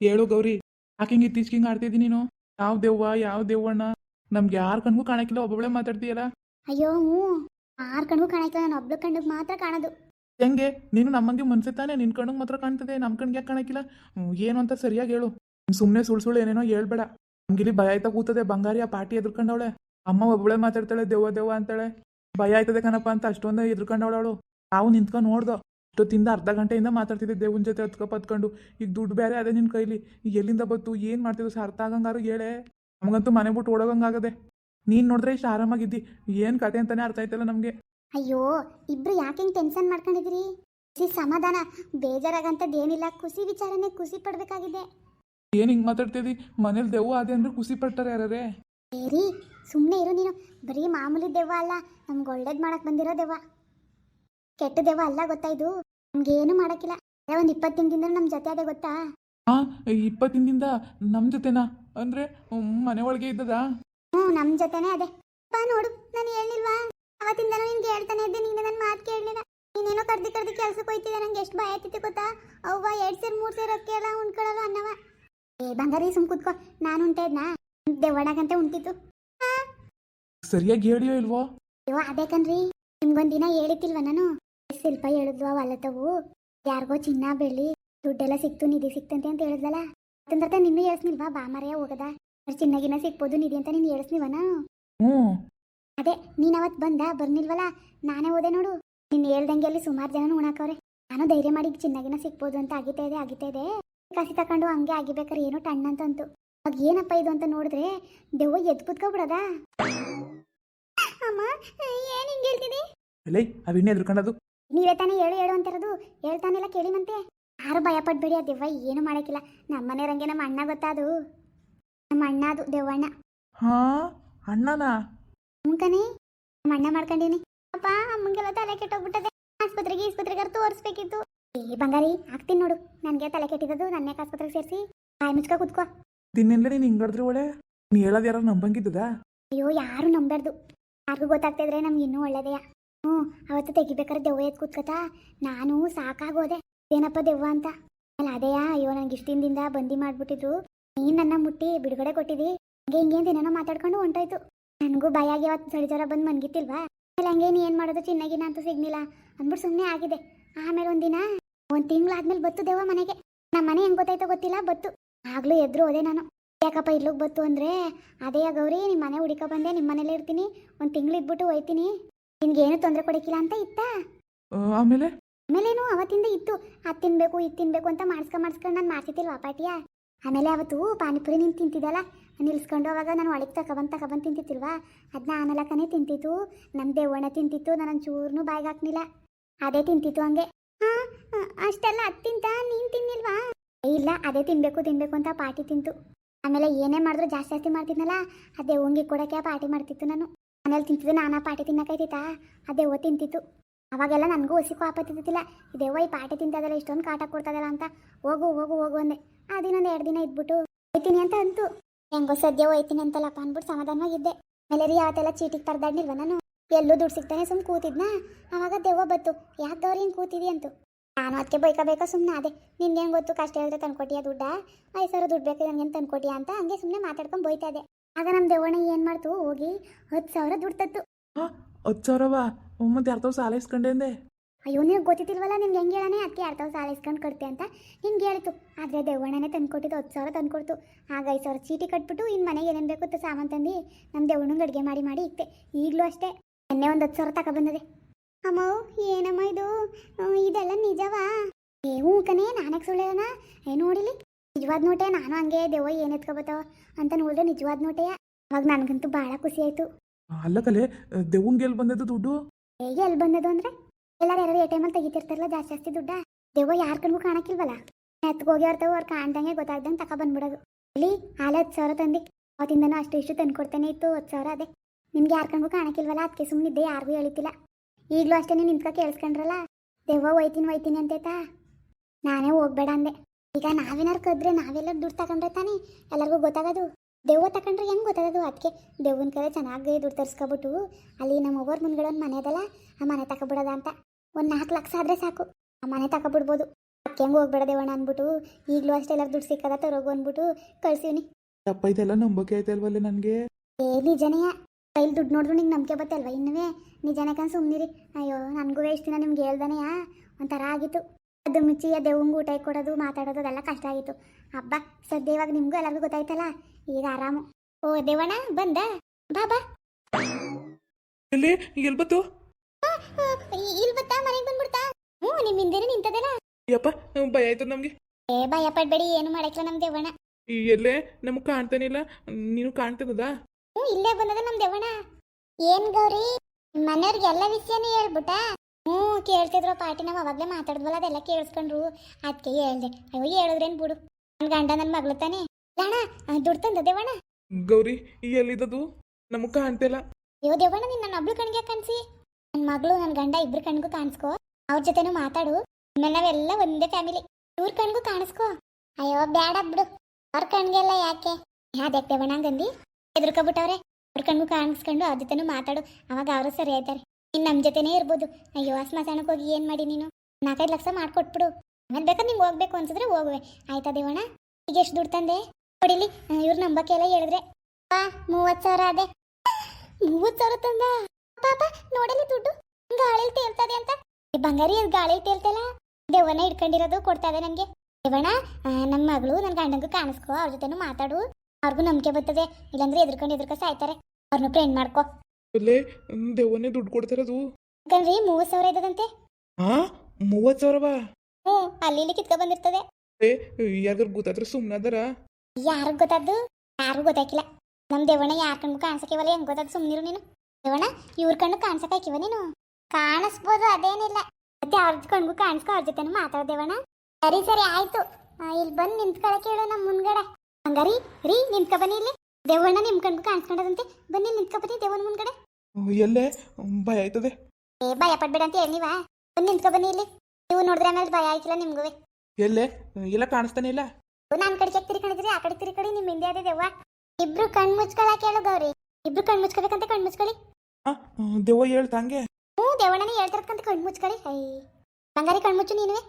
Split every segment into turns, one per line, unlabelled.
ಹೇಳು ಗೌರಿ ಯಾಕೆ ಹಿಂಗ್ ಇತ್ತೀಚೆಗೆ ಹಿಂಗ ಆಡ್ತಿದ್ದಿ ನೀನು? ಯಾವ ದೆವ್ವ ಯಾವ ದೆವ್ವಣ್ಣ? ನಮ್ಗೆ ಯಾರ ಕಣ್ಗೂ ಕಾಣಕ್ಕಿಲ್ಲ ಒಬ್ಬೊಬ್ಳೆ ಮಾತಾಡ್ತೀಯಲ್ಲ?
ಅಯ್ಯೋ ಹ್ಞೂ. ಆರ್ ಕಣ್ಗೂ ಕಾಣಕ್ಕಿಲ್ಲ ನಾನು ಒಬ್ಳು ಕಣ್ಣಿಗೆ ಮಾತ್ರ ಕಾಣೋದು.
ಹೆಂಗೆ? ನೀನು ನಮ್ಮಂಗೆ ಮನ್ಸೆ ತಾನೆ ನಿನ್ ಕಣ್ಣಿಗೆ ಮಾತ್ರ ಕಾಣ್ತದೆ ನಮ್ಮ ಕಣ್ಗೆ ಯಾಕೆ ಕಾಣಕ್ಕಿಲ್ಲ ಏನು ಅಂತ ಸರಿಯಾಗಿ ಹೇಳು. ಸುಮ್ಮನೆ ಸುಳ್ ಸುಳ್ಳು ಏನೇನೋ ಹೇಳ್ಬೇಡ. ನಮ್ಗಿಲ್ಲಿ ಭಯ ಆಯ್ತಾ ಕೂತದೆ ಬಂಗಾರಿ ಆ ಪಾರ್ಟಿ ಎದ್ರುಕೊಂಡವಳೆ. ಅಮ್ಮ ಒಬ್ಬಳೆ ಮಾತಾಡ್ತಾಳೆ ದೆವ್ವ ದೆವ್ವ ಅಂತಾಳೆ. ಭಯ ಆಯ್ತದೆ ಕಣಪ್ಪ ಅಂತ ಅಷ್ಟೊಂದೇ ಎದ್ರುಕೊಂಡವಳು ಅವಳು ನಾವು ನಿಂತ್ಕೊಂಡು ನೋಡ್ದೋ. ಇಷ್ಟೊತ್ತಿಂದ ಅರ್ಧ ಗಂಟೆಯಿಂದ ಮಾತಾಡ್ತಿದ್ದೆ ದೇವನ ಜೊತೆ ಹತ್ಕೊ ಪತ್ಕೊಂಡು. ಈಗ ದುಡ್ಡು ಬೇರೆ ಅದೇ ನಿನ್ನ ಕೈಲಿ. ಈಗ ಎಲ್ಲಿಂದ ಬತ್ತು ಏನು ಮಾಡ್ತಿದ್ದು ಸರ್ ಅರ್ಥ ಆಗಂಗಾರು ಹೇಳೆ. ನಮಗಂತೂ ಮನೆ ಬಿಟ್ಟು ಓಡೋಗಂಗಾಗದೆ. ನೀನು ನೋಡಿದ್ರೆ ಇಷ್ಟು ಆರಾಮಾಗಿದ್ದಿ. ಏನು ಕತೆ ಅಂತಾನೆ ಅರ್ಥ ಆಯ್ತಲ್ಲ ನಮಗೆ.
ಅಯ್ಯೋ ಇಬ್ರು ಯಾಕೆ ಹಿಂಗೆ ಟೆನ್ಷನ್ ಮಾಡ್ಕೊಂಡಿದ್ರಿ ಖುಷಿ ಸಮಾಧಾನ. ಬೇಜಾರಾಗಂಥದ್ದು ಏನಿಲ್ಲ ಖುಷಿ ವಿಚಾರನೇ ಖುಷಿ ಪಡಬೇಕಾಗಿದೆ.
ಏನು ಹಿಂಗೆ ಮಾತಾಡ್ತಿದ್ದಿ? ಮನೇಲಿ ದೆವ್ವ ಅದೇ ಅಂದ್ರೆ ಖುಷಿ ಪಡ್ತಾರೆ ಯಾರೇ
ಏರಿ ಸುಮ್ಮನೆ ಇರು ನೀನು. ಬರೀ ಮಾಮೂಲಿ ದೆವ್ವ ಅಲ್ಲ ನಮ್ಗೆ ಒಳ್ಳೇದು ಮಾಡಕ್ಕೆ ಬಂದಿರೋ ದೆವ್ವ. ಕೆಟ್ಟ ದೆವ್ವ ಅಲ್ಲ ಗೊತ್ತಾ ಇದು? ನಮ್ಗೇನು ಮಾಡಕ್ಕಿಲ್ಲ. ಒಂದ್ ಇಪ್ಪತ್ತು ದಿನದಿಂದ ನಮ್ಮ ಜೊತೆ ಅದೇ ಗೊತ್ತಾ?
ಹಾ ಇಪ್ಪತ್ತು ದಿನದಿಂದ ನಮ್ಮ ಜೊತೆನಾ? ಅಂದ್ರೆ ಮನೆ ಒಳಗೆ ಇದ್ದದಾ?
ಹ್ಮ್ ನಮ್ಮ ಜೊತೆನೇ ಅದೇ. ಬಾ ನೋಡು ನಾನು ಹೇಳಿಲ್ವಾ ಅವತ್ತಿಂದ ನಿನ್ಗೆ ಹೇಳ್ತಾನೆ ಇದ್ದೆ ನೀನು ನನ್ನ ಮಾತು ಕೇಳಲಿಲ್ಲ. ನೀನೇನೋ ಕರ್ದಿ ಕರ್ದಿ ಕೆಲ್ಸಕ್ಕೆ ಹೋಯ್ತಿದ್ದೆ ನಂಗೆ ಎಷ್ಟು ಭಯ ಆಯ್ತಿತ್ತು ಗೊತ್ತಾ? ಅವ್ವ ಎರಡು ಸೇರು ಮೂರು ಸೇರು ಅಕ್ಕಿ ಎಲ್ಲ ಉಣ್ಕೊಳ್ಳಲ್ಲ ಅನ್ನವ. ಏ ಬಂಗಾರಿ ಸುಮ್ ಕೂತ್ಕೋ. ನಾನು ಉಂಟೆ ಇದ್ನಾ? ದೆವ್ವಣಗಂತ ಉಂಟಿತ್ತು
ಸರಿಯಾಗಿ ಹೇಳಿಯೋ ಇಲ್ವೋ?
ಅಯ್ಯೋ ಅದೇ ಕಣ್ರಿ. ನಿಮ್ಗೊಂದಿನ ಹೇಳಿತಿಲ್ವ ನಾನು? ಶಿಲ್ಪ ಹೇಳಿದ್ವು ಅವಲ್ಲತವು ಯಾರಿಗೋ ಚಿನ್ನ ಬೆಳ್ಳಿ ದುಡ್ಡೆಲ್ಲ ಸಿಕ್ತು ನಿಧಿ ಸಿಕ್ತಂತೆ ಅಂತ ಹೇಳಿದ್ಲಲ್ಲ ಅಂತಂದ್ರೆ ನಿನ್ನೂ ಹೇಳಿಸ್ನಿಲ್ವಾ ಬಾ ಮರೆಯ ಹೋಗದ. ಚಿನ್ನಗಿನ ಸಿಕ್ಬೋದು ನಿಧಿ ಅಂತ ನೀನು ಹೇಳಿಸ್ನಿವನ
ಹ್ಞೂ.
ಅದೇ ನೀನ್ ಅವತ್ ಬಂದ ಬರ್ನಿಲ್ವಲ್ಲ ನಾನೇ ಹೋದೆ ನೋಡು. ನೀನು ಹೇಳ್ದಂಗೆ ಅಲ್ಲಿ ಸುಮಾರು ಜನ ಉಣಾಕವ್ರೆ ನಾನು ಧೈರ್ಯ ಮಾಡಿ ಚಿನ್ನಗಿನ ಸಿಕ್ಬೋದು ಅಂತ ಆಗಿತಾ ಇದೆ ಆಗಿತಾ ಇದೆ. ಕಸಿ ತಕೊಂಡು ಹಂಗೆ ಆಗಿಬೇಕಾರೆ ಏನೋ ಟಣ್ಣ ಅಂತ ಅಂತು ಅವಾಗ ಏನಪ್ಪ ಇದು ಅಂತ ನೋಡಿದ್ರೆ ದೆವ್ವ ಎದ್ ಕುತ್ಕೊಬಿಡದ ಅಮ್ಮ ಏನ್ ಹಿಂಗ್
ಹೇಳ್ತೀನಿ ಎದ್ರುಕೊಂಡದು
ನೀವೇ ತಾನೇ ಹೇಳು ಹೇಳು ಅಂತಿರೋದು ಹೇಳ್ತಾನೆಲ್ಲ ಕೇಳಿನಂತೆ. ಯಾರು ಭಯ ಪಡ್ಬೇಡಿ ಆ ದೆವ್ವ ಏನು ಮಾಡಕ್ಕಿಲ್ಲ. ನಮ್ಮ ರಂಗೆ ನಮ್ಮ ಅಣ್ಣ ಗೊತ್ತಾದು ನಮ್ಮ ಅಣ್ಣ ಅದು ದೆವ್ವಣ್ಣ.
ಹಾ ಅಣ್ಣನಾ?
ಅಮ್ಮಕನೇ ನಮ್ಮ ಅಣ್ಣ ಮಾಡ್ಕೊಂಡಿನಿ. ಅಪ್ಪ ಅಮ್ಮಂಗೆಲ್ಲ ತಲೆ ಕೆಟ್ಟೋಗ್ಬಿಟ್ಟದೆ. ಆಸ್ಪತ್ರೆಗೆ ಆಸ್ಪತ್ರೆಗೆ ತೋರಿಸ್ಬೇಕಿತ್ತು. ಏ ಬಂಗಾರಿ ಹಾಕ್ತೀನಿ ನೋಡು. ನನಗೆ ತಲೆ ಕೆಟ್ಟಿದ್ದು ನನ್ನ ಯಾಕೆ ಆಸ್ಪತ್ರೆಗೆ ಸೇರಿಸಿ? ಬಾಯಿ ಮುಚ್ಕೊ ಕುತ್ಕೋ.
ದಿನ್ನೆಲ್ಲ ನೀನು ಹಿಂಗಡಿದ್ರೆ ಒಳ್ಳೆ? ನೀ ಹೇಳೋದು ಯಾರು ನಂಬಂಗಿದ್ದದಾ?
ಅಯ್ಯೋ ಯಾರು ನಂಬಾರ್ದು. ಯಾರಿಗೂ ಗೊತ್ತಾಗ್ತಿದ್ರೆ ನಮ್ಗೆ ಇನ್ನೂ ಒಳ್ಳೇದೆಯಾ ಹ್ಞೂ ಅವತ್ತು ತೆಗಿಬೇಕಾದ್ರೆ ದೆವ್ವ ಎತ್ ಕೂತ್ಕತ ನಾನು ಸಾಕಾಗೋದೆ ಏನಪ್ಪ ದೆವ್ವ ಅಂತ? ಅಲ್ಲ, ಅದೇಯಾ? ಅಯ್ಯೋ ನನಗೆ ಇಷ್ಟ ದಿನದಿಂದ ಬಂದಿ ಮಾಡಿಬಿಟ್ಟಿದ್ರು. ನೀನು ನನ್ನ ಮುಟ್ಟಿ, ಬಿಡುಗಡೆ ಕೊಟ್ಟಿದ್ವಿ ಹಂಗೆ ಹಿಂಗೆ ಅಂತ ಏನೇನೋ ಮಾತಾಡ್ಕೊಂಡು ಹೊಂಟೋಯ್ತು. ನನಗೂ ಭಯ ಆಗಿ ಅವತ್ತು ಚಳಿ ಜ್ವರ ಬಂದು ಮನ್ಗಿತ್ತಿಲ್ವಾ? ಆಮೇಲೆ ಹಂಗೆ ನೀ ಏನು ಮಾಡೋದು? ಚಿನ್ನಾಗಿನ ಅಂತ ಸಿಗ್ನಿಲ್ಲ ಅಂದ್ಬಿಟ್ಟು ಸುಮ್ಮನೆ ಆಗಿದೆ. ಆಮೇಲೆ ಒಂದಿನ, ಒಂದು ತಿಂಗಳಾದ್ಮೇಲೆ ಬತ್ತು ದೆವ್ವ ಮನೆಗೆ. ನಮ್ಮ ಮನೆ ಹೆಂಗೆ ಗೊತ್ತಾಯ್ತೋ ಗೊತ್ತಿಲ್ಲ, ಬತ್ತು. ಆಗ್ಲೂ ಎದ್ರು ಹೋದೆ ನಾನು. ಯಾಕಪ್ಪ ಇಲ್ಲಿಗೆ ಬತ್ತು ಅಂದರೆ, ಅದೇ ಗೌರಿ ನಿಮ್ಮ ಮನೆ ಹುಡುಕ ಬಂದೆ ನಿಮ್ಮ ಮನೇಲೇ ಇರ್ತೀನಿ. ಒಂದು ತಿಂಗಳು ಇದ್ಬಿಟ್ಟು ಹೋಯ್ತೀನಿ. ನಿನ್ಗೇನು ತೊಂದರೆ ಕೊಡಕ್ಕಿಲ್ಲ ಅಂತ ಇತ್ತಾ?
ಆ, ಆಮೇಲೆ?
ಆಮೇಲೇನು? ಅವತ್ತಿಂದ ಇತ್ತು. ಅದು ತಿನ್ಬೇಕು ಇದು ತಿನ್ಬೇಕು ಅಂತ ಮಾಡಿಸ್ಕೊ ಮಾಡಿಸ್ಕೊಂಡು ನಾನು ಮಾಡ್ತಿದ್ದಿಲ್ವಾ ಪಾಟಿಯ ಆಮೇಲೆ ಅವತ್ತು ಪಾನಿಪುರಿ ನೀನು ತಿಂತಿದ್ದಲ್ಲ. ನಿಲ್ಸ್ಕೊಂಡು ಅವಾಗ ನಾನು ಒಳಗೆ ತಗೊಬಂದು ತಗೊಬಂದು ತಿಂತಿತ್ತಿಲ್ವಾ ಅದನ್ನ ಆಮೇಲೆ ಕನೇ ತಿಂತಿತ್ತು. ನಮ್ಮ ದೇವಣ್ಣ ತಿಂತಿತ್ತು. ನಾನು ಚೂರ್ನು ಬಾಯಿಗೆ ಹಾಕ್ನಿಲ್ಲ ಅದೇ ತಿಂತಿತ್ತು ಹಂಗೆ. ಹಾಂ ಅಷ್ಟೆಲ್ಲ ಅದು ತಿಂತ? ನೀನು ತಿನ್ನಿಲ್ವಾ? ಏ, ಇಲ್ಲ ಅದೇ ತಿನ್ಬೇಕು ತಿನ್ಬೇಕು ಅಂತ ಪಾಟಿ ತಿಂತು. ಆಮೇಲೆ ಏನೇ ಮಾಡಿದ್ರು ಜಾಸ್ತಿ ಜಾಸ್ತಿ ಮಾಡ್ತಿದ್ನಲ್ಲ ಅದೇ ದೇವಂಗಿ ಕೊಡಕ್ಕೆ ಪಾಟಿ ಮಾಡ್ತಿತ್ತು ನಾನು. ಮನೇಲಿ ತಿಂತಿದ್ದು, ನಾನಾ ಪಾಟಿ ತಿನ್ನಕೈತಿತ್ತಾ ಆ ದೆವ್ವ ತಿಂತಿತ್ತು. ಅವಾಗೆಲ್ಲ ನನಗೂ ಹಸಿ ಆಪತ್ತಿದ್ದಿಲ್ಲ ದೆವ್ವ ಈ ಪಾಟಿ ತಿಂತದಲ್ಲ, ಇಷ್ಟೊಂದು ಕಾಟ ಕೊಡ್ತದಲ್ಲ ಅಂತ ಹೋಗು ಹೋಗು ಹೋಗು ಅಂದೆ. ಆ ದಿನ ಒಂದು ಎರಡು ದಿನ ಇದ್ಬಿಟ್ಟು, ಹೋಯ್ತೀನಿ ಅಂತ ಅಂತು. ಹೆಂಗೋ ಸದ್ಯ ಹೋಯ್ತೀನಿ ಅಂತಲ್ಲಪ್ಪ ಅಂದ್ಬಿಟ್ಟು ಸಮಾಧಾನವಾಗಿದ್ದೆ. ಮೇಲೆ ರೀ ಅವತ್ತೆಲ್ಲ ಚೀಟಿಗೆ ತರ್ದಾಡ್ನಿಲ್ವ ನಾನು? ಎಲ್ಲೂ ದುಡ್ಡು ಸಿಗ್ತಾನೆ ಸುಮ್ಮನೆ ಕೂತಿದ್ನಾ? ಅವಾಗ ದೆವ್ವ ಬತ್ತು ಯಾಕೆ ದವ್ರು ಹಿಂಗೆ ಕೂತಿದಿ ಅಂತು? ನಾನು ಅದಕ್ಕೆ ಬೈಕಬೇಕಾ ಸುಮ್ಮನೆ ಅದೇ ನಿನ್ಗೆ ಹೆಂಗೆ ಗೊತ್ತು? ಕಷ್ಟ ಹೇಳಿದ್ರೆ ತಂದ್ಕೊಟ್ಟಿಯ ದುಡ್ಡ? ಐದು ಸಾವಿರ ದುಡ್ಡು ಬೇಕು ನನಗೆ ತಂದ್ಕೊಟ್ಟಿಯ ಅಂತ ಹಂಗೆ ಸುಮ್ಮನೆ ಮಾತಾಡ್ಕೊಂಡು ಬೈತಾ ಇದ್ದೆ. ಆಗ ನಮ್ಮ ದೇವಣ್ಣ ಏನು ಮಾಡ್ತು? ಹೋಗಿ ಹತ್ತು ಸಾವಿರ ದುಡ್ಡು ತತ್ತು.
ಹಾಂ ಹತ್ತು ಸಾವಿರವಾ? ಮತ್ತೆ ಯಾರ್ದೋ ಸಾಲ ಇಸ್ಕೊಂಡೆ
ಅಯ್ಯೋ ನೀವು ಗೊತ್ತಿತ್ತಿಲ್ವಲ್ಲ ನಿಮ್ಗೆ ಹೆಂಗೆ ಹೇಳಾನೆ ಅದಕ್ಕೆ ಎರಡು ಸಾವಿರ ಸಾಲ ಇಸ್ಕೊಂಡು ಕೊಡ್ತೆ ಅಂತ ನಿಮ್ಗೆ ಹೇಳಿತು. ಆದರೆ ದೇವಣ್ಣನೇ ತಂದು ಕೊಟ್ಟಿದ್ದು ಹತ್ತು ಸಾವಿರ ತಂದು ಕೊಡ್ತು. ಆಗ ಐದು ಸಾವಿರ ಚೀಟಿ ಕಟ್ಬಿಟ್ಟು ಇನ್ನು ಮನೆಗೆ ಏನೇನು ಬೇಕು ಅಂತ ಸಾಮಾನು ತಂದು ನಮ್ಮ ದೇವಣ್ಣಂಗೆ ಅಡುಗೆ ಮಾಡಿ ಮಾಡಿ ಇಕ್ತೆ ಈಗಲೂ ಅಷ್ಟೇ. ನಿನ್ನೆ ಒಂದು ಹತ್ತು ಸಾವಿರ ತಗೊಬಂದದೆ ಅಮ್ಮ ಏನಮ್ಮ ಇದು? ಇದೆಲ್ಲ ನಿಜವಾ? ಏ ಹ್ಞೂ ಕಣೇ ನಾನಕ್ಕೆ ಸುಳ್ಳೇನಾ ಏ ನೋಡಿಲಿ? ನಿಜವಾದ ನೋಟೆ? ನಾನು ಹಂಗೆ ದೇವೋ ಏನು ಎತ್ಕೊಬತ್ತಾವ? ಅಂತ ನೋಡಿದ್ರೆ ನಿಜವಾದ ನೋಟೆಯ ಅವಾಗ ನನಗಂತೂ ಬಹಳ ಖುಷಿ ಆಯಿತು.
ಅಲ್ಲ ಕಲೆ ದೇವಂಗೆ ಎಲ್ಲಿ ಬಂದದ್ದು ದುಡ್ಡು?
ಹೇಗೆ ಎಲ್ಲಿ ಬಂದದ್ದು ಅಂದ್ರೆ ಎಲ್ಲರೂ ಯಾರು ಎ ಟೈಮಲ್ಲಿ ತೆಗಿತಿರ್ತಾರಲ್ಲ ಜಾಸ್ತಿ ಜಾಸ್ತಿ ದುಡ್ಡ ದೇವ ಯಾರ ಕಣ್ಗೂ ಕಾಣಕ್ಕಿಲ್ವಲ್ಲ? ಎತ್ಕೋಗಿ ಹೋಗ್ಯಾರ್ತವ ಅವ್ರು ಕಾಣ್ದಂಗೆ ಗೊತ್ತಾಗ್ದಂಗೆ ತಕ ಬಂದ್ಬಿಡೋದು. ಇಲ್ಲಿ ಹಾಲು ಹತ್ತು ಸಾವಿರ ತಂದು ಅವತ್ತಿಂದನೂ ಅಷ್ಟು ಇಷ್ಟು ತಂದು ಕೊಡ್ತಾನೆ ಇತ್ತು ಹತ್ತು ಸಾವಿರ ಅದೇ. ನಿಮ್ಗೆ ಯಾರ ಕಣ್ಗೂ ಕಾಣಕ್ಕಿಲ್ವಲ್ಲ ಅದಕ್ಕೆ ಸುಮ್ಮನಿದ್ದೆ ಯಾರಿಗೂ ಹೇಳಿತಿಲ್ಲ ಈಗಲೂ ಅಷ್ಟೇ ನಿಂತ್ಕ ಕೇಳಿಸ್ಕೊಂಡ್ರಲ್ಲ? ದೇವ ಒಯ್ತೀನಿ ಒಯ್ತೀನಿ ಅಂತೇತಾ? ನಾನೇ ಹೋಗ್ಬೇಡ ಅಂದೆ. ಈಗ ನಾವೇನಾರು ಕದ್ರೆ ನಾವೆಲ್ಲ ದುಡ್ಡು ತಗೊಂಡ್ರೆ ತಾನೇ ಎಲ್ಲರಿಗೂ ಗೊತ್ತಾಗೋದು. ದೆವ್ವ ತಗೊಂಡ್ರೆ ಹೆಂಗೆ ಗೊತ್ತಾಗೋದು? ಅದಕ್ಕೆ ದೆವ್ವನ ಕಡೆ ಚೆನ್ನಾಗಿ ದುಡ್ಡು ತರಿಸ್ಕೊಬಿಟ್ಟು ಅಲ್ಲಿ ನಮ್ಮ ಒಬ್ಬರ ಮುಂದ್ಗಡೆ ಒಂದು ಮನೆ ಅದಲ್ಲ ಆ ಮನೆ ತಗೊಬಿಡೋದ ಅಂತ. ಒಂದು ನಾಲ್ಕು ಲಕ್ಷ ಆದರೆ ಸಾಕು. ಆ ಮನೆ ತಗೊಬಿಡ್ಬೋದು ಅದಕ್ಕೆ ಹೆಂಗೆ ಹೋಗ್ಬೇಡ ದೇವಣ್ಣ ಅಂದ್ಬಿಟ್ಟು ಈಗಲೂ ಅಷ್ಟೇ ಎಲ್ಲರೂ ದುಡ್ಡು ಸಿಕ್ಕದ ತರೋಗು ಅಂದ್ಬಿಟ್ಟು ಕಳ್ಸೀನಿ
ಅಪ್ಪ ಇದೆಲ್ಲ ನಂಬಕೆ ಆಯ್ತಲ್ವಲ್ಲ ನನಗೆ?
ಏ ನಿಜನೇ. ಕೈಲಿ ದುಡ್ಡು ನೋಡಿದ್ರು ನಿಂಗೆ ನಂಬಿಕೆ ಬತ್ತಲ್ವ ಇನ್ನವೇ? ನಿಜನೇ ಕಣ್ ಸುಮ್ಮನಿರಿ ಅಯ್ಯೋ ನನಗೂ ಎಷ್ಟು ದಿನ ನಿಮ್ಗೆ ಹೇಳ್ದಾನೆಯಾ? ಒಂಥರ ಆಗಿತ್ತು. ಅದು ಮುಚ್ಚಿ ಆ ದೇವಂಗೆ ಊಟ ಕೊಡೋದು ಮಾತಾಡೋದು ಅದೆಲ್ಲ ಕಷ್ಟ ಆಗಿತ್ತು. ಹಬ್ಬ ಸದ್ಯ ಇವಾಗ ನಿಮಗೂ ಎಲ್ಲರಿಗೂ ಗೊತ್ತಾಯ್ತಲ್ಲ? ಈಗ ಆರಾಮು. ಓ ದೇವಣ್ಣ ಬಂದ? ಬಾ ಬಾ.
ಎಲ್ಲಿ? ಎಲ್ಲಿ ಬತ್ತು
ಇಲ್ಲಿ ಬತ್ತಾ? ಮನೆಗೆ ಬಂದ್ಬಿಡ್ತಾ? ಹ್ಞೂ ನಿಮ್ಮ ಹಿಂದೆನೇ ನಿಂತದಲ್ಲ?
ಯಪ್ಪ ಭಯ ಆಯ್ತದ ನಮ್ಗೆ.
ಏ ಭಯ ಪಡ್ಬೇಡಿ ಏನು ಮಾಡಕ್ಕಿಲ್ಲ ನಮ್ಮ ದೇವಣ್ಣ.
ಎಲ್ಲೇ? ನಮಗ್ ಕಾಣ್ತಾನಿಲ್ಲ ನೀನು ಕಾಣ್ತದ
ಹ್ಞೂ ಇಲ್ಲೇ ಬಂದದ ನಮ್ಮ ದೇವಣ್ಣ. ಏನ್ ಗೌರಿ? ಮನೆಯವ್ರಿಗೆ ಎಲ್ಲ ವಿಷಯನೇ ಹೇಳ್ಬಿಟ್ಟ? ಹ್ಞೂ ಕೇಳ್ತಿದ್ರು ಪಾರ್ಟಿ ನಾವು ಅವಾಗಲೇ ಮಾತಾಡಿದ್ವಲ್ಲ ಅದೆಲ್ಲ ಕೇಳಿಸ್ಕೊಂಡ್ರು. ಅದಕ್ಕೆ ಹೇಳ್ದೆ ಅಯ್ಯೋ ಹೇಳಿದ್ರೇನು ಬಿಡು. ನನ್ನ ಗಂಡ ನನ್ನ ಮಗಳು ತಾನೆ. ಅಣ್ಣ ದುಡ್ಡು ತಂದ ದೇವಣ್ಣ?
ಗೌರಿ ಎಲ್ಲಿದ್ದದು ನಮಗೆ ಕಾಣ್ತಿಲ್ಲ.
ಅಯ್ಯೋ ದೇವಣ್ಣ ನೀನು ನನ್ನ ಒಬ್ಳು ಕಣ್ಗೆ ಕಾಣಿಸಿ? ನನ್ನ ಮಗಳು ನನ್ನ ಗಂಡ ಇಬ್ರು ಕಣ್ಗೂ ಕಾಣಿಸ್ಕೋ. ಅವ್ರ ಜೊತೆನೂ ಮಾತಾಡು. ಆಮೇಲೆ ನಾವೆಲ್ಲ ಒಂದೇ ಫ್ಯಾಮಿಲಿ. ಇವ್ರ ಕಣ್ಗೂ ಕಾಣಿಸ್ಕೋ. ಅಯ್ಯೋ ಬ್ಯಾಡ ಬಿಡು. ಅವ್ರ ಕಣ್ಗೆಲ್ಲ ಯಾಕೆ? ಯಾವ್ದಕ್ಕೆ ದೇವಣ್ಣ ಗಂದಿ ಎದುರ್ಕೊಬಿಟ್ಟವ್ರೆ ಅವ್ರ ಕಣ್ಗೂ ಕಾಣಿಸ್ಕೊಂಡು ಅವ್ರ ಜೊತೆನೂ ಮಾತಾಡು. ಅವಾಗ ಅವರು ಸರಿ ಆಯ್ತಾರೆ. ನೀನು ನಮ್ಮ ಜೊತೆನೇ ಇರ್ಬೋದು. ಅಯ್ಯೋ ಸ್ಮಶಾನಕ್ಕೆ ಹೋಗಿ ಏನು ಮಾಡಿ ನೀನು? ನಾಲ್ಕೈದು ಲಕ್ಷ ಮಾಡಿಕೊಟ್ಬಿಡು. ಆಮೇಲೆ ಬೇಕಾದ್ರೆ ನಿಂಗೆ ಹೋಗ್ಬೇಕು ಅನ್ಸಿದ್ರೆ ಹೋಗುವೆ. ಆಯ್ತಾ ದೇವಣ್ಣ? ಈಗ ಎಷ್ಟು ದುಡ್ಡು ತಂದೆ? ಕೊಡಿಲಿ. ಇವ್ರ ನಂಬಕ್ಕೆ ಎಲ್ಲ ಹೇಳಿದ್ರೆ. ಪಾ ಮೂವತ್ತು ಸಾವಿರ ಅದೇ ಮೂವತ್ತು ಸಾವಿರ ತಂದ? ಪಾಪ ನೋಡಲಿ ದುಡ್ಡು. ಗಾಳಿಲಿ ತೇಲ್ತದೆ ಅಂತ. ಬಂಗಾರಿ, ಅದು ಗಾಳಿಲಿ ತೇಲ್ತಲ್ಲ? ದೇವಣ್ಣ ಇಟ್ಕೊಂಡಿರೋದು ಕೊಡ್ತಾ ಇದೆ ನನಗೆ ದೇವಣ್ಣ ನಮ್ಮ ಮಗಳು ನನ್ನ ಗಂಡಂಗೂ ಕಾಣಿಸ್ಕೋ. ಅವ್ರ ಜೊತೆನೂ ಮಾತಾಡು. ಅವ್ರಿಗೂ ನಂಬಿಕೆ ಬರ್ತದೆ. ಇಲ್ಲಾಂದ್ರೆ ಎದ್ರುಕೊಂಡು ಎದ್ರುಕ ಸಾಯ್ತಾರೆ. ಅವ್ರನ್ನ ಫ್ರೆಂಡ್ ಮಾಡ್ಕೋ.
ಅಲ್ಲೇ ದೆವ್ವನೇ ದುಡ್ಡು ಕೊಡ್ತಿರೋದು.
ಕಣ್ರಿ ಮೂವತ್ ಸಾವಿರ ಇದ್ದದಂತೆ.
ಹಾ ಮೂವತ್ತು ಸಾವಿರವಾ?
ಹ್ಞೂ ಅಲ್ಲಿ ಇಲ್ಲಿ ಕಿತ್ಕೊ ಬಂದಿರ್ತದೆ.
ಏ ಯಾರ್ಗಾರು ಗೊತ್ತಾದ್ರೆ ಸುಮ್ಮನಾದರ
ಯಾರಿಗ್ ಗೊತ್ತಾದ್ದು? ಯಾರು ಗೊತ್ತಾಕಿಲ್ಲ ನಮ್ ದೇವಣ್ಣ ಯಾರ ಕಣ್ಣು ಕಾಣಿಸಕ್ಕಿವಲ್ಲ ಹೆಂಗ್ ಗೊತ್ತಾದ್ ಸುಮ್ನಿರು ನೀನು. ದೇವಣ್ಣ ಇವ್ರ ಕಣ್ಣು ಕಾಣಿಸಕ್ಕಾಕಿವ ನೀನು? ಕಾಣಿಸ್ಬೋದು ಅದೇನಿಲ್ಲ. ಮತ್ತೆ ಅವ್ರ ಕಣ್ಗೂ ಕಾಣಿಸ್ಕೊ ಅವ್ರ ಜೊತೆ ಮಾತಾಡ್ ದೇವಣ್ಣ. ಸರಿ ಸರಿ ಆಯ್ತು. ಇಲ್ಲಿ ಬಂದು ನಿಂತ್ಕೊಳಕ್ ಹೇಳು ನಮ್ಮ ಮುಂದ್ಗಡೆ. ಹಂಗಾರಿ ರೀ ನಿಂತ್ಕೊ ಬನ್ನಿ ಇಲ್ಲಿ. ದೇವಣ್ಣ ನಿಮ್ ಕಣ್ಗೂ ಕಾಣಿಸ್ಕೊಂಡದಂತೆ. ಬನ್ನಿ ನಿಂತ್ಕೊ ಬನ್ನಿ ದೇವನ ಮುಂದ್ಗಡೆ.
ಎಲ್ಲೇ? ಭಯ ಆಯ್ತದೆ.
ಏ ಭಯ ಪಡ್ಬೇಡ ಅಂತ ಹೇಳಿ ನೀವಾ? ಬಂದು ನಿಂತ್ಕೊ ಬನ್ನಿ ಇಲ್ಲಿ. ನೀವು ನೋಡಿದ್ರೆ ಆಮೇಲೆ ಭಯ ಆಯ್ತಿಲ್ಲ ನಿಮ್ಗೂ
ಎಲ್ಲೇ? ಎಲ್ಲ ಕಾಣಿಸ್ತಾನೆ ಇಲ್ಲ?
ನಾನ್ ಕಡೆಗೆ ತಿರ್ಕೊಂಡಿದ್ರಿ ಆ ಕಡೆ ತಿರ್ಕಡಿ ನಿಮ್ ಹಿಂದೆ ಅದೇ ದೆವ್ವ. ಇಬ್ರು ಕಣ್ ಮುಚ್ಕೊಳಕ್ ಹೇಳು ಗೌರಿ. ಇಬ್ರು ಕಣ್ ಮುಚ್ಕೋಬೇಕಂತ ಕಣ್ ಮುಚ್ಕೊಳ್ಳಿ
ಆ, ಹೇಳ್ತಾ ಹೇಳ್ತಂಗೆ
ಹ್ಞೂ ದೇವಣ್ಣನೇ ಹೇಳ್ತಿರ್ಕಂತ ಕಣ್ ಮುಚ್ಕೊಳ್ಳಿ ಐ ಬಂಗಾರಿ ಕಣ್ ಮುಚ್ಚು ನೀನುವೆ.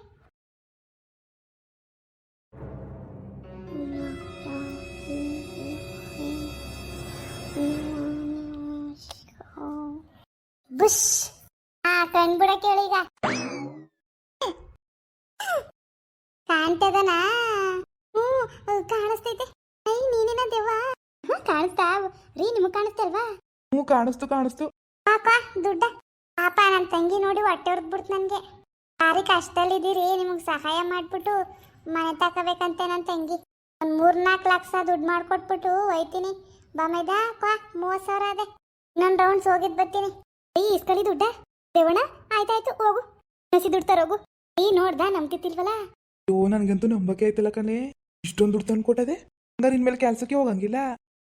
ಬುಷ್. ಆ ಕಣ್ಬಿಡ ಕೇಳೀಗ ಕಾಣ್ತದನಾ? ಹ್ಞೂ ಕಾಣಿಸ್ತೈತೆ. ಐ ನೀನೇನ ದೇವ ಹ್ಞೂ ಕಾಣಿಸ್ತಾ. ರೀ ನಿಮಗೆ ಕಾಣಿಸ್ತಲ್ವಾ
ಹ್ಞೂ ಕಾಣಿಸ್ತು ಕಾಣಿಸ್ತು.
ಪಾಪ ದುಡ್ಡ. ಪಾಪ ನನ್ನ ತಂಗಿ ನೋಡಿ ಹೊಟ್ಟೆ ಬಿಡ್ತು ನನಗೆ. ಭಾರಿ ಕಷ್ಟದಲ್ಲಿದ್ದೀರಿ ನಿಮಗೆ ಸಹಾಯ ಮಾಡಿಬಿಟ್ಟು ಮನೆ ತಗೋಬೇಕಂತೆ ನನ್ನ ತಂಗಿ. ಒಂದು ಮೂರ್ನಾಲ್ಕು ಲಕ್ಷ ದುಡ್ಡು ಮಾಡಿಕೊಟ್ಬಿಟ್ಟು ಒಯ್ತೀನಿ ಬಮೈದ ಕ್ವಾ ಮೂವತ್ತು ಸಾವಿರ ಅದೇ. ಇನ್ನೊಂದು ರೌಂಡ್ಸ್ ಹೋಗಿದ್ದು ಬರ್ತೀನಿ. ಈ ಇಸ್ಕಳಿ ದುಡ್ಡ? ದೇವಣ್ಣ ಆಯ್ತಾಯ್ತು ಹೋಗು. ಹಸಿ ದುಡ್ಡು ತರೋಗು. ಈ ನೋಡ್ದ ನಂಬ್ತಿತ್ತಿಲ್ವಲ್ಲ
ಅಯ್ಯೋ ನನ್ಗಂತೂ ನಂಬಕೆ ಆಯ್ತಲ್ಲ ಕಣೆ. ಇಷ್ಟೊಂದು ದುಡ್ಡು ತಂದು ಕೊಟ್ಟದೆ? ಹಂಗಾರೆ ಇನ್ಮೇಲೆ ಕೆಲ್ಸಕ್ಕೆ ಹೋಗಂಗಿಲ್ಲ?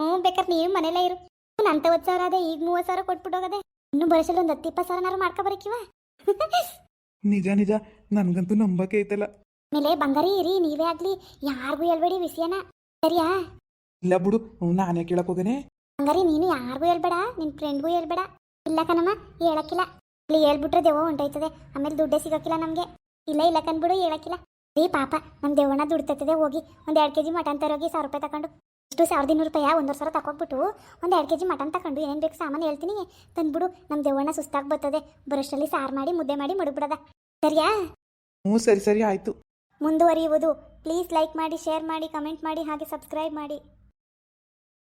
ಹ್ಞೂ ಬೇಕಾದ್ರೆ ನೀವು ಮನೇಲೇ ಇರು. ನಂತವತ್ತು ಸಾವಿರ ಅದೇ ಈಗ ಮೂವತ್ತು ಸಾವಿರ ಕೊಟ್ಬಿಟ್ಟು ಹೋಗದೆ. ಇನ್ನು ಬರೋಸಲ್ಲಿ ಒಂದು ಹತ್ತು ಇಪ್ಪತ್ತು ಸಾವಿರನಾರು ಮಾಡ್ಕೊ ಬರಕಿವ.
ನಿಜ ನಿಜ. ನನಗಂತೂ ನಂಬಕೆ ಐತಲ್ಲ
ಆಮೇಲೆ ಬಂಗಾರಿ ಇರಿ ನೀವೇ ಆಗ್ಲಿ. ಯಾರಿಗೂ ಹೇಳ್ಬೇಡಿ ವಿಷಯನ. ಸರಿಯಾ?
ಇಲ್ಲ ಬಿಡು ನಾನೇ ಕೇಳಕ್ ಹೋಗೇನೆ.
ಬಂಗಾರಿ ನೀನು ಯಾರಿಗೂ ಹೇಳ್ಬೇಡ ನಿನ್ ಫ್ರೆಂಡ್ಗೂ ಹೇಳ್ಬೇಡ. ಇಲ್ಲ ಕಣಮ್ಮ ಹೇಳಕ್ಕಿಲ್ಲ. ಇಲ್ಲಿ ಹೇಳ್ಬಿಟ್ರೆ ದೆವ್ವ ಹೊಂಟೋಯ್ತದೆ. ಆಮೇಲೆ ದುಡ್ಡೇ ಸಿಗೋಕ್ಕಿಲ್ಲ ನಮಗೆ. ಇಲ್ಲ ಇಲ್ಲ ಕನ್ಬಿಡು ಹೇಳಕ್ಕಿಲ್ಲ. ರೀ ಪಾಪ ನಮ್ಮ ದೇವಣ್ಣ ದುಡ್ಡು ತತ್ತದೆ ಹೋಗಿ. ಒಂದು ಎರಡು ಕೆ ಜಿ ಮಟನ್ ತರೋಗಿ ಸಾವಿರ ರೂಪಾಯಿ ತಗೊಂಡು ಇಷ್ಟು ಸಾವಿರದ ಇನ್ನೂರು ರೂಪಾಯಿ ಒಂದೂವರೆ ಸಾವಿರ ತಗೊಂಡ್ಬಿಟ್ಟು ಒಂದು ಎರಡು ಕೆ ಜಿ ಮಟನ್ ತಗೊಂಡು ಏನೇನು ಬೇಕು ಸಾಮಾನು ಹೇಳ್ತೀನಿ. ತಂದ್ಬಿಡು ನಮ್ಮ ದೇವಣ್ಣ ಸುಸ್ತಾಗಿ ಬರ್ತದೆ. ಬರೋಷ್ಟರಲ್ಲಿ ಸಾರು ಮಾಡಿ ಮುದ್ದೆ ಮಾಡಿ ಮಡಗ್ಬಿಡದ. ಸರಿಯಾ?
ಹ್ಞೂ ಸರಿ ಸರಿ ಆಯಿತು.
ಮುಂದುವರಿಯುವುದು. ಪ್ಲೀಸ್ ಲೈಕ್ ಮಾಡಿ ಶೇರ್ ಮಾಡಿ ಕಮೆಂಟ್ ಮಾಡಿ ಹಾಗೆ ಸಬ್ಸ್ಕ್ರೈಬ್ ಮಾಡಿ.